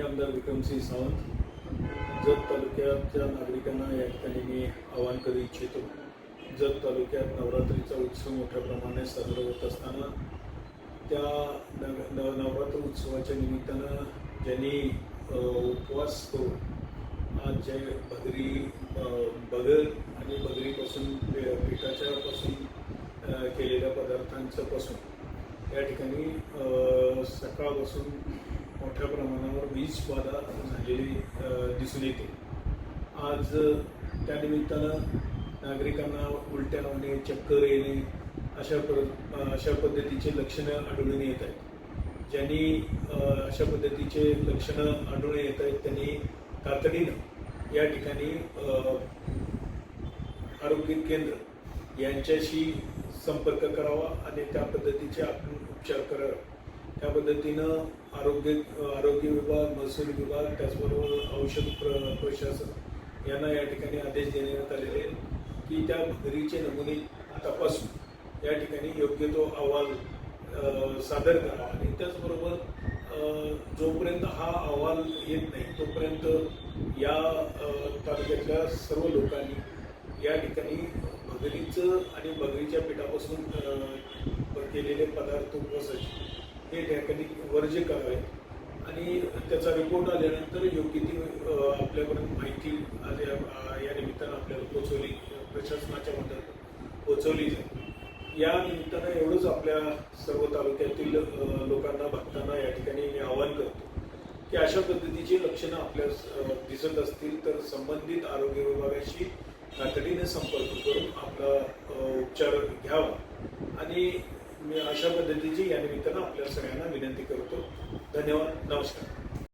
मी आमदार विक्रमसिंह सावंत जत तालुक्याच्या नागरिकांना या ठिकाणी मी आवाहन करू इच्छितो. जत तालुक्यात नवरात्रीचा उत्सव मोठ्या प्रमाणात साजरा होत असताना त्या नव नव- नवरात्र उत्सवाच्या निमित्तानं ज्यांनी उपवास करून आज जे भगरी अ, बगर आणि बगरीपासून पिठाच्या पासून केलेल्या पदार्थांचं पासून या ठिकाणी सकाळपासून मोठ्या प्रमाणात वीज बाधा झालेली दिसून येते. आज अ, त्यानिमित्तानं नागरिकांना उलट्या होणे चक्कर येणे अशा पर अशा पद्धतीचे लक्षणं आढळून येत आहेत. ज्यांनी अशा पद्धतीचे लक्षणं आढळून येत आहेत त्यांनी तातडीनं या ठिकाणी आरोग्य केंद्र यांच्याशी संपर्क करावा आणि त्या पद्धतीचे आपण उपचार करावे. त्या पद्धतीनं आरोग्य आरोग्य विभाग महसूल विभाग त्याचबरोबर औषध प्र प्रशासन यांना या ठिकाणी आदेश देण्यात आलेले की त्या भगरीचे नमुने तपासून या ठिकाणी योग्य तो अहवाल सादर करावा. आणि त्याचबरोबर जोपर्यंत हा अहवाल येत नाही तोपर्यंत या तालुक्यातल्या सर्व लोकांनी या ठिकाणी भगरीचं आणि भगरीच्या पिठापासून केलेले पदार्थ उपवासाचे हे त्या ठिकाणी वर्ज्य करावे आणि त्याचा रिपोर्ट आल्यानंतर योग्य ती आपल्यापर्यंत माहिती आज या निमित्तानं आपल्याला पोचवली प्रशासनाच्या मदत पोचवली जाईल. या निमित्तानं एवढंच आपल्या सर्व तालुक्यातील लोकांना भक्तांना या ठिकाणी मी आवाहन करतो की अशा पद्धतीची लक्षणं आपल्या दिसत असतील तर संबंधित आरोग्य विभागाशी तातडीने संपर्क करून आपला उपचार घ्यावा. आणि मी अशा पद्धतीची या निमित्तानं आपल्या सगळ्यांना विनंती करतो. धन्यवाद. नमस्कार.